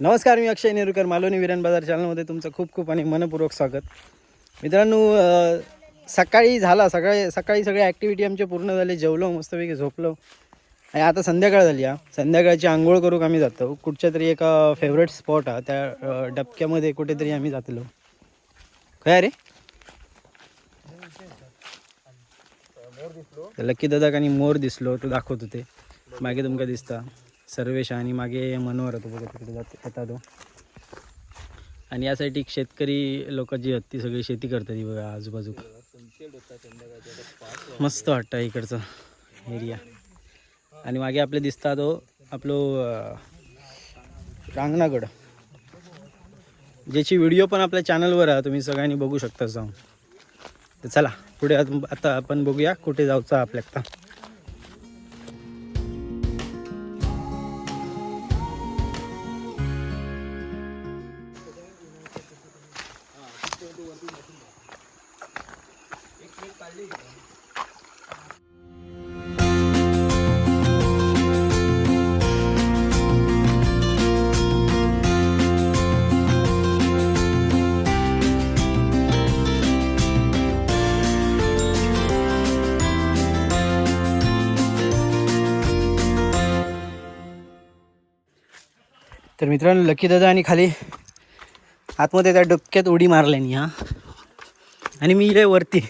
नमस्कार मी अक्षय नेरुकर मालोनी विरान बाजार चॅनलमध्ये तुमचं खूप खूप आणि मनपूर्वक स्वागत. मित्रांनो सकाळी झाला सकाळी सकाळी सगळ्या ॲक्टिव्हिटी आमचे पूर्ण झाले जेवलो मस्तपैकी झोपलो. आणि आता संध्याकाळ झाली हा. संध्याकाळची आंघोळ करूक आम्ही जातो. कुठच्या तरी एका फेवरेट स्पॉट हा त्या डबक्यामध्ये कुठेतरी आम्ही जातलो. काय रे? लक्की दादाक आणि मोर दिसलो तो दाखवत होते मागे तुमका दिसता. सर्वेश आणि मागे मनोहर होतो बघा तिकडे जात येता तो हो. आणि यासाठी शेतकरी लोक जी आहेत ती सगळी शेती करतात ही बघा आजूबाजू. मस्त वाटतं इकडचं एरिया. आणि मागे आपले दिसता तो हो, आपलो रांगणागड. ज्याची व्हिडिओ पण आपल्या चॅनलवर आहे तुम्ही सगळ्यांनी बघू शकता जाऊन. तर चला पुढे आता आपण बघूया कुठे जाऊचं आपल्याला. तर मित्रांनो लकी दादा आणि खाली आतमध्ये त्या डबक्यात उडी मारल्यानी हा. आणि मी इले वरती.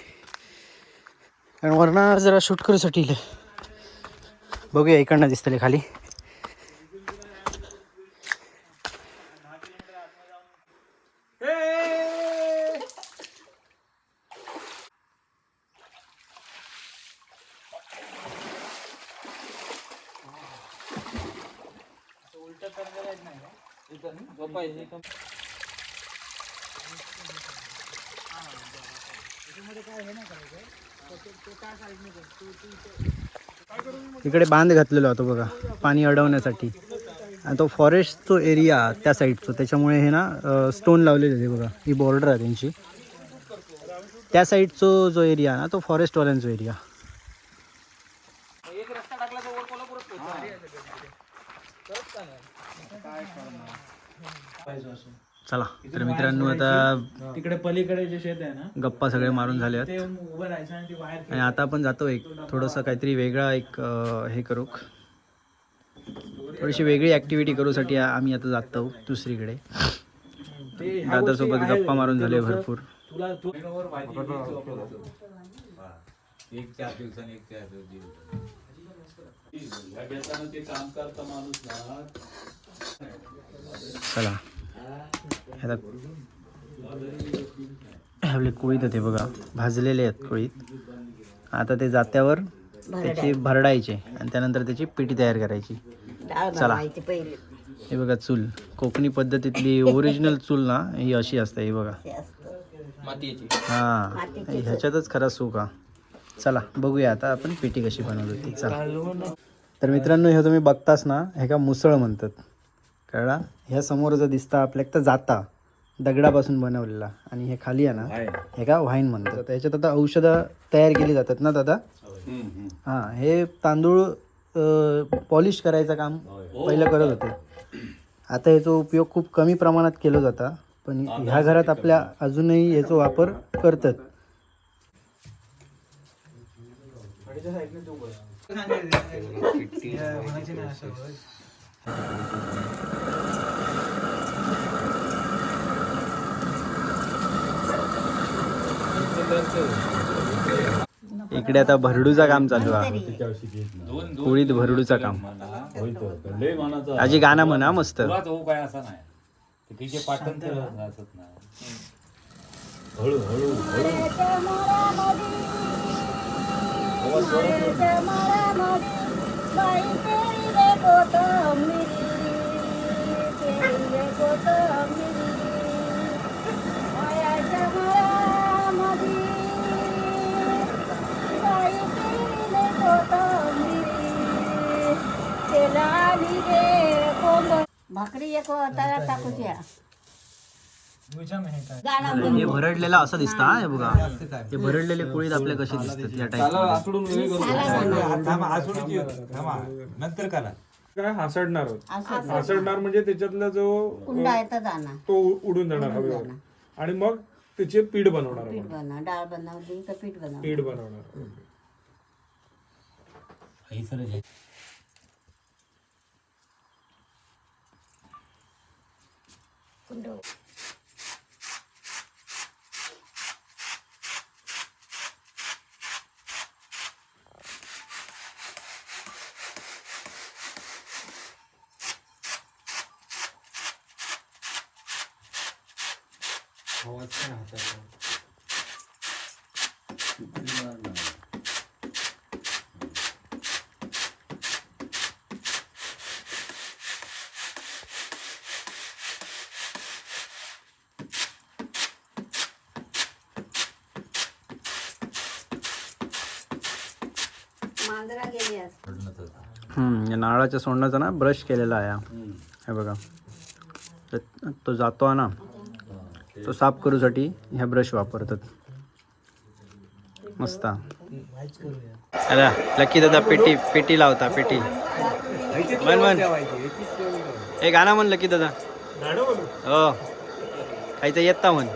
कारण वरना जरा शूट करूसाठी इले. बघूया इकडनं दिसतले खाली. इकडे बांध घातलेला होतो बघा पाणी अडवण्यासाठी. आणि तो फॉरेस्टचो एरिया त्या साईडचं त्याच्यामुळे हे ना स्टोन लावलेले आहे बघा ही बॉर्डर आहे त्यांची. त्या साईडचा जो एरिया ना तो फॉरेस्टवाल्यांचा एरिया चला तर मित्रांनो आता तिकडे पलीकडे जे शेत आहे ना गप्पा सगळे मारून झाले आहेत. ते उभं राहायचं आणि ती बाहेर आणि आता आपण जातो एक थोडंसं काहीतरी वेगळा एक अं, हे करू. थोडीशी वेगळी ॲक्टिव्हिटी करूसाठी आ- आम्ही आता जातो दुसरीकडे. ते ह्या दादासोबत गोष्टी गप्पा मारून झाले भरपूर. तुला तू एक चार दिवसांनी एक चार दिवस चला. आता आपले कुळीत होते बघा. भाजलेले आहेत कुळीत. आता ते जात्यावर त्याची भरडायचे आणि त्यानंतर त्याची पिठी तयार करायची. चला. पहिले. हे बघा चूल. कोकणी पद्धतीतली ओरिजिनल चूल ना ही अशी असते ही बघा. हा ह्याच्यातच खरा सुख हा. चला बघूया आता आपण पिठी कशी बनवत होती. चला. तर मित्रांनो हे तुम्ही बघताच ना हे का मुसळ म्हणतात. कळला? ह्या समोर जो दिसता आपल्याला तर जाता दगडापासून बनवलेला. आणि हे खाली आहे ना हे का व्हाईन म्हणतात. तर ह्याच्यात आता औषधं तयार केली जातात ना दादा? हां हे तांदूळ पॉलिश करायचं काम पहिलं करत होते. आता याचा उपयोग खूप कमी प्रमाणात केला जाता पण ह्या घरात आपल्या अजूनही याचा वापर करतात. इकडे आता भरडूचा काम चालू आहे. होळीत भरडूचा काम. आजी गाणं म्हणा मस्त. काय असा नाही भाकरी एक हे भरडलेला असं दिसतं हा, बघा. हे भरडलेले कुळीत आपल्या कसे दिसतात या टाईप नंतर करा. काय हासडणार आहोत असं हासडणार म्हणजे त्याच्यातला जो कुंडा येतं जाणार. तो उडून जाणार हवेवर आणि मग त्याचे पीठ बनवणार पीठ आपण. बनव डाळ बनवली तर पीठ बनव पीठ बनवणार. हे सर हम्म, नारळाच्या सोडण्याचा ना ब्रश केलेला आहे हे. बघा. तो जातो ना. तो साफ करूसाठी ह्या ब्रश वापरतात. मस्त. अरे लकी दादा पेटी पेटी लावता पेटी. म्हण म्हण. हे गाणं म्हण लकी दादा. हो. खायचं येता म्हण.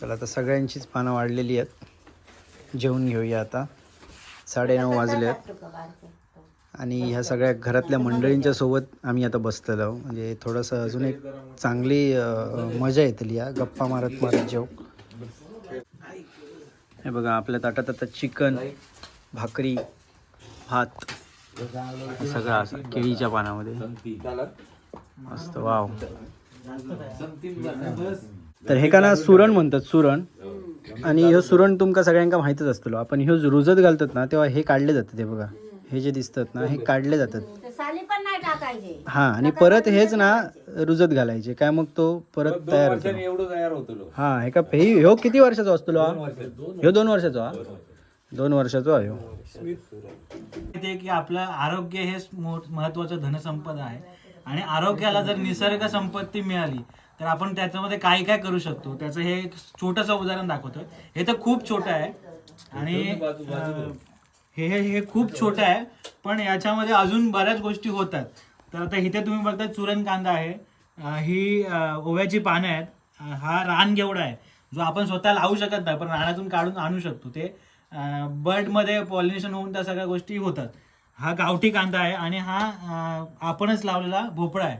चला आता सगळ्यांचीच पानं वाढलेली आहेत. जेवून घेऊया आता. साडेनऊ वाजले आहेत. आणि ह्या सगळ्या घरातल्या मंडळींच्या सोबत आम्ही आता बसलेलो आहोत. म्हणजे थोडंसं अजून एक चांगली अं, मजा येतली या गप्पा मारत मारत जेव. हे बघा आपल्या ताटात आता चिकन भाकरी भात सगळं असं केळीच्या पानामध्ये. मस्त वाव. तर हे का ना सुरण म्हणतात सुरण. आणि ह्यो सुरण तुमका सगळ्यांका माहितच असतलो. आपण ह्यो रुजत घालतात ना तेव्हा हे काढले जातात हे बघा. हे जे दिसतात ना हे काढले जातात. ते साली पण नाही टाकायचे. हा आणि परत हेच ना रुजत घालायचे. काय मग तो परत तयार होतो. एवढं तयार होतो हा हे का हे ह्यो किती वर्षाचा असतो हा ह्यो दोन वर्षाचा हा? दोन वर्षाचा हा की आपलं आरोग्य हे महत्वाचं धनसंपदा आहे. आणि आरोग्याला जर निसर्ग संपत्ती मिळाली तर आपण त्याच्यामध्ये काय काय करू शकतो? त्याचं हे एक छोटंसं उदाहरण दाखवतोय. हे तर खूप छोटं आहे. आणि अं, हे हे हे खूप छोटं आहे. पण याच्यामध्ये अजून बऱ्याच गोष्टी होतात. तर आता इथे तुम्ही बघता चुरण कांदा आहे. अं, ही अं, ओव्याची पानं आहेत. अं, हा रान गेवडा आहे. जो आपण स्वतः लावू शकत नाही पण रानातून काढून आणू शकतो. ते बर्डमध्ये पॉलिनेशन होऊन त्या सगळ्या गोष्टी होतात. हा गावठी कांदा आहे आणि हा आपणच लावलेला भोपळा आहे.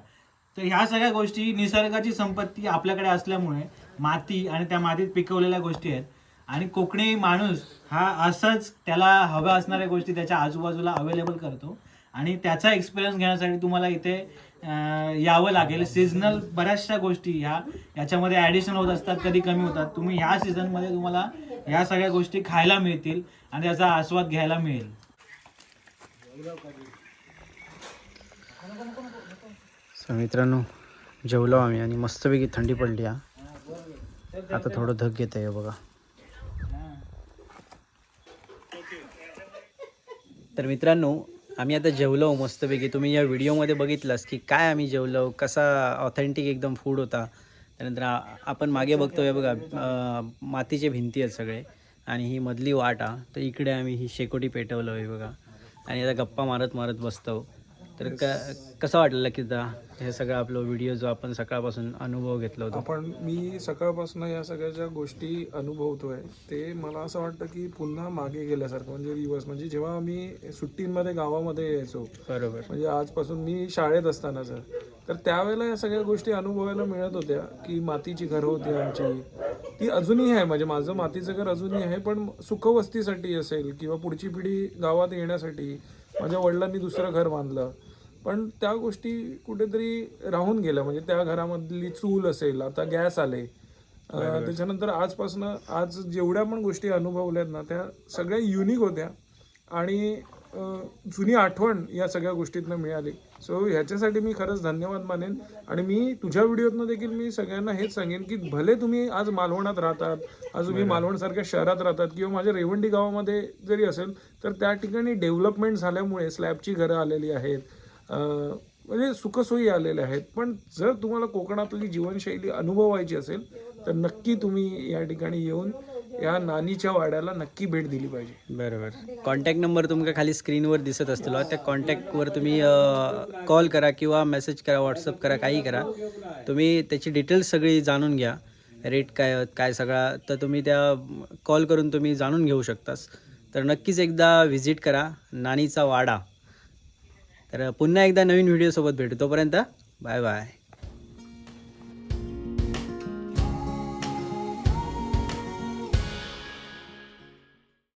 तर ह्या सगळ्या गोष्टी निसर्गाची संपत्ती आपल्याकडे असल्यामुळे माती आणि त्या मातीत पिकवलेल्या गोष्टी आहेत. आणि कोकणी माणूस हा असंच त्याला हव्या असणाऱ्या गोष्टी त्याच्या आजूबाजूला अवेलेबल करतो. आणि त्याचा एक्सपिरियन्स घेण्यासाठी तुम्हाला इथे यावं लागेल. सीझनल बऱ्याचशा गोष्टी ह्या याच्यामध्ये ॲडिशन होत असतात कधी कमी होतात. तुम्ही ह्या सीझनमध्ये तुम्हाला ह्या सगळ्या गोष्टी खायला मिळतील आणि त्याचा आस्वाद घ्यायला मिळेल. सो मित्रांनो जेवलो आम्ही आणि मस्तपैकी थंडी पडली हा. आता थोडं धग घेत आहे बघा. तर मित्रांनो आम्ही आता जेवलो मस्तपैकी. तुम्ही या व्हिडिओमध्ये बघितलंस की काय आम्ही जेवलो कसा ऑथेंटिक एकदम फूड होता. त्यानंतर आपण मागे बघतोय बघा मातीचे भिंती आहेत सगळे आणि ही मधली वाट हा. तर इकडे आम्ही ही शेकोटी पेटवलं आहे बघा. आणि आता गप्पा मारत मारत बसतो. तर क कसं वाटलं की दा हे सगळं आपलं व्हिडिओ जो आपण सकाळपासून अनुभव घेतला होता? आपण मी सकाळपासून या सगळ्या ज्या गोष्टी अनुभवतोय ते मला असं वाटतं की पुन्हा मागे गेल्यासारखं म्हणजे रिवर्स म्हणजे जेव्हा आम्ही सुट्टींमध्ये गावामध्ये यायचो बरोबर. म्हणजे आजपासून मी शाळेत असताना जर तर त्यावेळेला या सगळ्या गोष्टी अनुभवायला मिळत होत्या की मातीची घरं होती आमची ती अजूनही आहे. म्हणजे माझं मातीचं घर अजूनही आहे पण सुखवस्तीसाठी असेल किंवा पुढची पिढी गावात येण्यासाठी माझ्या वडिलांनी दुसरं घर बांधलं. पण त्या गोष्टी कुठेतरी राहून गेल्या. म्हणजे त्या घरामधली चूल असेल आता गॅस आले. त्याच्यानंतर आजपासून आज जेवढ्या पण गोष्टी अनुभवल्यात ना त्या सगळ्या युनिक होत्या. आणि जुनी आठवण या सगळ्या गोष्टीतनं मिळाली. सो ह्याच्यासाठी मी खरंच धन्यवाद मानेन. आणि मी तुझ्या व्हिडिओतनं देखील मी सगळ्यांना हेच सांगेन की भले तुम्ही आज मालवणात राहतात आज तुम्ही मालवणसारख्या शहरात राहतात किंवा माझ्या रेवंडी गावामध्ये जरी असेल तर त्या ठिकाणी डेव्हलपमेंट झाल्यामुळे स्लॅबची घरं आलेली आहेत. म्हणजे सुखसोयी आलेल्या आहेत. पण जर तुम्हाला कोकणातली जीवनशैली अनुभवायची असेल तर नक्की तुम्ही या ठिकाणी येऊन या नानीच्या वाड्याला नक्की भेट दिली पाहिजे. बरोबर. कॉन्टॅक्ट नंबर तुमका खाली स्क्रीनवर दिसत असतो त्या कॉन्टॅक्टवर तुम्ही कॉल करा किंवा मेसेज करा व्हॉट्सअप करा काही करा. तुम्ही त्याची डिटेल्स सगळी जाणून घ्या. रेट काय काय सगळा. तर तुम्ही त्या कॉल करून तुम्ही जाणून घेऊ शकतास. तर नक्कीच एकदा व्हिजिट करा. नानीचा वाडा. तर पुन्हा एकदा नवीन व्हिडिओसोबत भेटू. तोपर्यंत बाय बाय